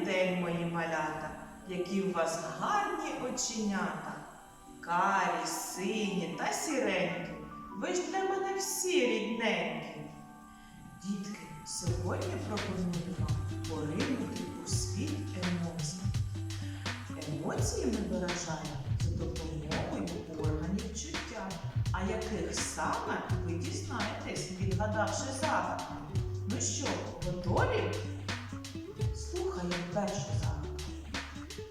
День, мої малята, які у вас гарні оченята. Карі, сині та сіренькі. Ви ж для мене всі рідненькі. Дітки, сьогодні пропоную вам поринути у світ емоцій. Емоції ми виражаємо за допомогою органів чуття, а яких саме ви дізнаєтесь, відгадавши загадку. Ну що, готові? Першу загадку.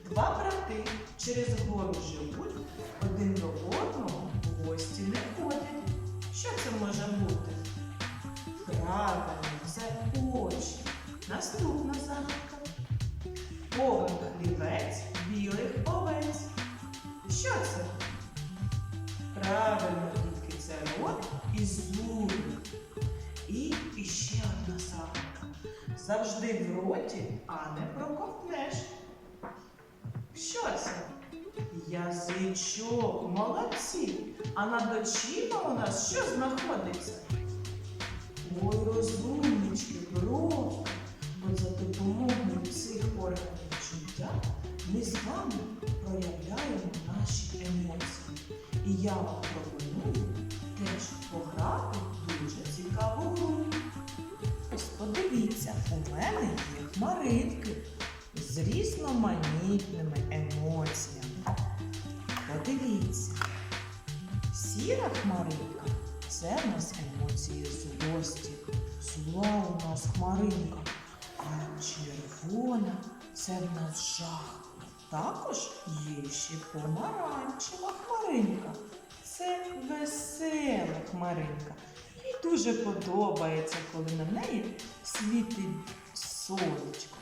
Два брати через гору живуть, один до одного в гості не ходять. Що це може бути? Правильно, це очі. Наступна загадка. Повен хлівець білих овець. Що це? Правильно, дітки, це рот і Завжди в роті, а не проковтнеш. Що це? Язичок, молодці. А над очима у нас що знаходиться? Ой, розумнички, просто. От за допомогою цих органів чуття ми з вами проявляємо наші емоції. І я вам пропоную у мене є хмаринки з різноманітними емоціями. Подивіться, сіра хмаринка це в нас емоції злості. Зла у нас хмаринка, а червона це в нас жах. Також є ще помаранчева хмаринка. Це весела хмаринка. Їй дуже подобається, коли на неї світить сонечко.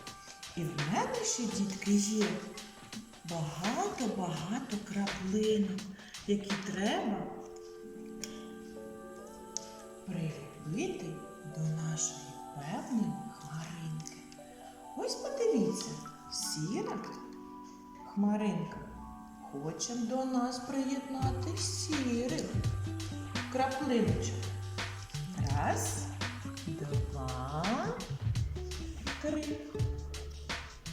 І в мене ще дітки є багато-багато краплинок, які треба приліпити до нашої певної хмаринки. Ось подивіться, сіра хмаринка хоче до нас приєднати сірих краплиночок. Раз, два, три.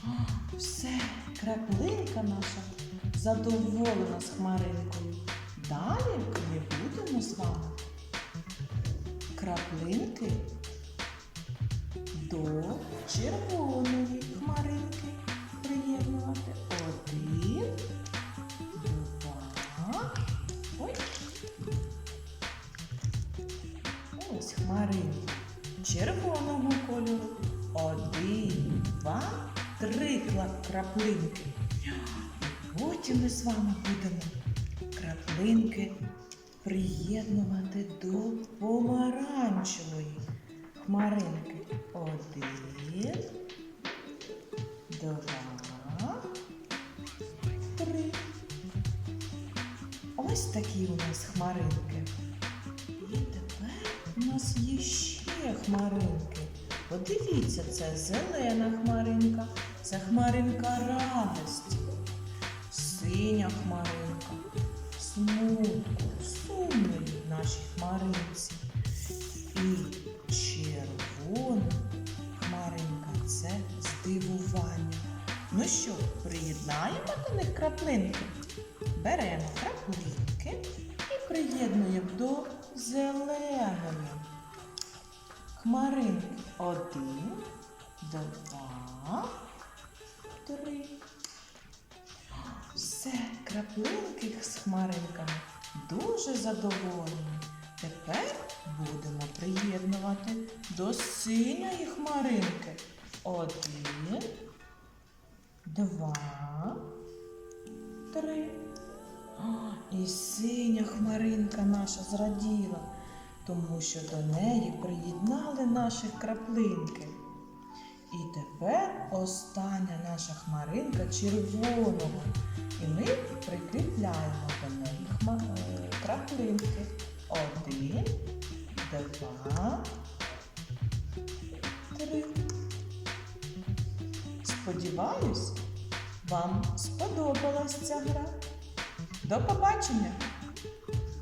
О, Все, краплинка наша задоволена з хмаринкою. Далі ми будемо з вами краплинки до червоної хмаринки приєднувати. Один, два. Ой. Ось хмаринки червоного кольору. Один, два, три краплинки. Потім ми з вами будемо краплинки приєднувати до помаранчевої хмаринки. Один, два, три. Ось такі у нас хмаринки. І тепер у нас є ще хмаринки. Подивіться, це зелена хмаринка, це хмаринка радості, синя хмаринка, смутку, сумної нашій хмаринці. І червона хмаринка це здивування. Ну що, приєднаємо до них краплинки? Беремо краплинки і приєднуємо до зеленої хмаринки. Один, два, три. Все, краплинки з хмаринками дуже задоволені. Тепер будемо приєднувати до синьої хмаринки. Один, два, три. І синя хмаринка наша зраділа, тому що до неї приєднали наші краплинки. І тепер остання наша хмаринка червоного. І ми прикріпляємо до неї е, краплинки. Один, два, три. Сподіваюсь, вам сподобалась ця гра. До побачення!